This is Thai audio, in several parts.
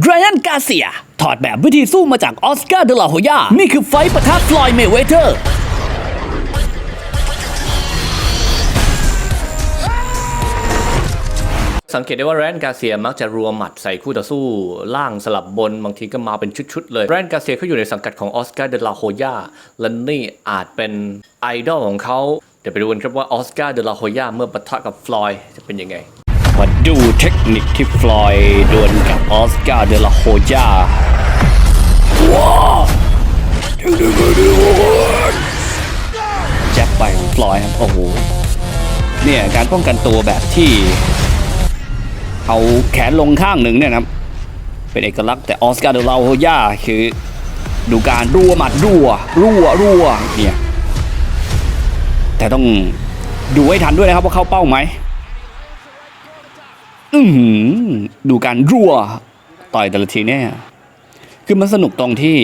ไดรอันกาเซีย ถอดแบบวิธีสู้มาจากออสการ์เดลาโฮยา นี่คือไฟท์ปะทะฟลอยเมเวเทอร์ สังเกตได้ว่าแรนกาเซียมักจะรัวหมัดใส่คู่ต่อสู้ ล่างสลับบน บางทีก็มาเป็นชุดๆเลยแรนกาเซียเขาอยู่ในสังกัดของออสการ์เดลาโฮยาและนี่อาจเป็นไอดอลของเขา เดี๋ยวไปดูกันครับว่าออสการ์เดลาโฮยาเมื่อปะทะกับฟลอยจะเป็นยังไง มาดูเทคนิคที่ฟลอยด์ดวลกับออสการ์เดลาโฮยาว้าวแจ็คไปของฟลอยด์ครับ โอ้โห เนี่ยการป้องกันตัวแบบที่เอาแขนลงข้างหนึ่งเนี่ยนะเป็นเอกลักษณ์แต่ออสการ์เดลาโฮยาคือดูการรัวหมัดรัวรัวรัวเนี่ยแต่ต้องดูให้ทันด้วยนะครับว่าเข้าเป้าไหม อืดูการรัวต่อยแต่ละทีเนี่ย คือมันสนุกตรงที่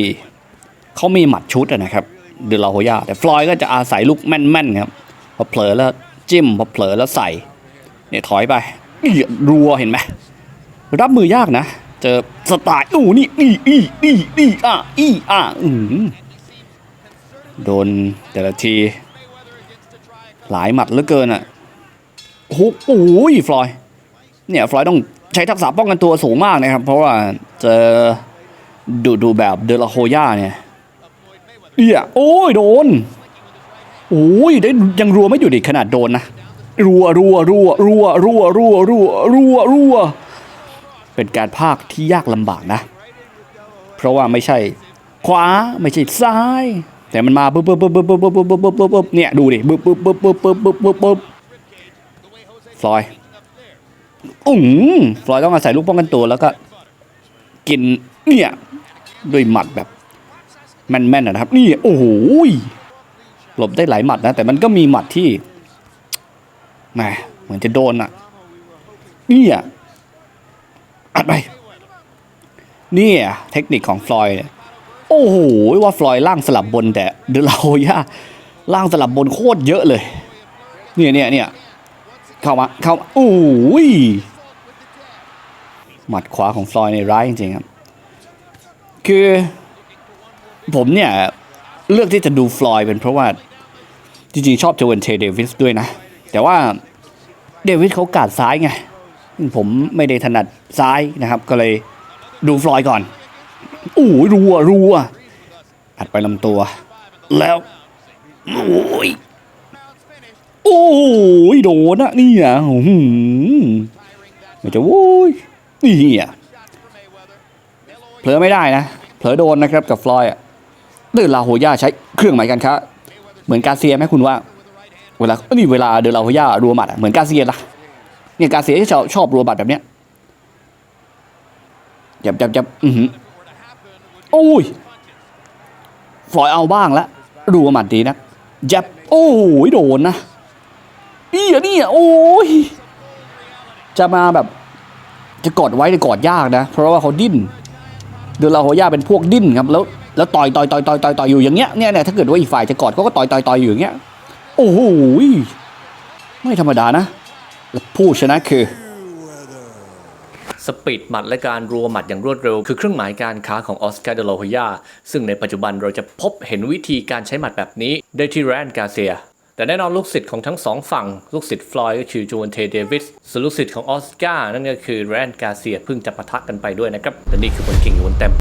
เขามีหมัดชุดนะครับเดลาโฮยาแต่ฟลอยก็จะอาศัยลูกแม่นๆครับพอเผลอแล้วจิ้มพอเผลอแล้วใส่ เนี่ยถอยไปรัวเห็นไหมรับมือยากนะ เจอสไตล์อู้นี่นี่อีอีอีอะอีอะอือหือโดนแต่ละที หลายหมัดเหลือเกินอะโอ้โหโอ้ยฟลอย เนี่ยฟลอยต้องใช้ทักษะป้องกันตัวสูงมากนะครับ เพราะว่าเจอดูดูแบบเดลโฮย่าเนี่ยเอี่ยโอ้ยโดนโอ้ยได้ยังรัวไม่อยู่ดิขนาดโดนนะรัวรัวรัวรัวรัวรัวรัวรัวรัวเป็นการภาคที่ยากลำบากนะ เพราะว่าไม่ใช่ขวาไม่ใช่ซ้าย แต่มันมาปุ๊บปุ๊บปุ๊บปุ๊บปุ๊บปุ๊บปุ๊บปุ๊บปุ๊บเนี่ยดูดิปุ๊บปุ๊บปุ๊บปุ๊บปุ๊บปุ๊บปุ๊บปุ๊บฟลอย อืมฟลอยต้องอาศัยลูกป้องกันตัวแล้วก็ กินเนี่ยด้วยหมัดแบบ แม่นๆนะครับ นี่โอ้โหยหลบได้หลายหมัดนะ แต่มันก็มีหมัดที่แหมเหมือนจะโดนอะเนี่ยอัดไปเนี่ยเทคนิคของฟลอยเนี่ยโอ้โหว่าฟลอยล่างสลับบนแต่เดลาโฮย่าล่างสลับบนโคตรเยอะเลย เนี่ยเนี่ยเนี่ย เข้ามาเข้ามาโอ้ยหมัดขวาของฟลอยในร้ายจริงๆครับ คือผมเนี่ย เลือกที่จะดูฟลอยเป็นเพราะว่า จริงๆ ชอบเจวันเทเดวิสด้วยนะ แต่ว่าเดวิสเขากาดซ้ายไง ผมไม่ได้ถนัดซ้ายนะครับ ก็เลยดูฟลอยก่อนโอ้ยรัวรัวอัดไปลำตัว แล้ว โอ้ยโอ้ โดนอะนี่อะหืมมันจะโว้ยนี่อะเผลอไม่ได้นะเผลอโดนนะครับกับฟลอยด์อะเดินลาโฮย่าใช้เครื่องหมายการค้าเหมือนกาเซียไหมคุณว่า เวลานี่เวลาเดินลาโฮย่ารัวหมัดอะเหมือนกาเซียนะเนี่ยกาเซียที่ชอบชอบรัวหมัดแบบเนี้ยยับยับยับอือหือโอ้ยฟลอยเอาบ้างละรัวหมัดดีนะยับโอ้ยโดนนะ นี่อะนี่อะโอ้ยจะมาแบบ จะกอดไว้แต่กอดยากนะ เพราะว่าเขาดิ้นเดลาโฮย่าเป็นพวกดิ้นครับแล้วแล้วต่อยต่อยต่อยต่อยต่อยต่อยอยู่อย่างเงี้ยเนี่ยเนี่ยถ้าเกิดว่าอีกฝ่ายจะกอดเขาก็ต่อยต่อยต่อยอยู่อย่างเงี้ยโอ้โหยไม่ธรรมดานะและผู้ชนะคือสปีดหมัดและการรัวหมัดอย่างรวดเร็ว คือเครื่องหมายการค้าของออสการ์เดลาโฮยาซึ่งในปัจจุบันเราจะพบเห็นวิธีการใช้หมัดแบบนี้ได้ที่แรนกาเซีย แต่แน่นอนลูกศิษย์ของทั้งสองฝั่ง ลูกศิษย์ฟลอยด์ก็คือจูนเทเดวิสส่วนลูกศิษย์ของออสการ์นั่นก็คือแรนกาเซียเพิ่งจะปะทะกันไปด้วยนะครับและนี่คือบนกิ่งอยู่บนเต็ม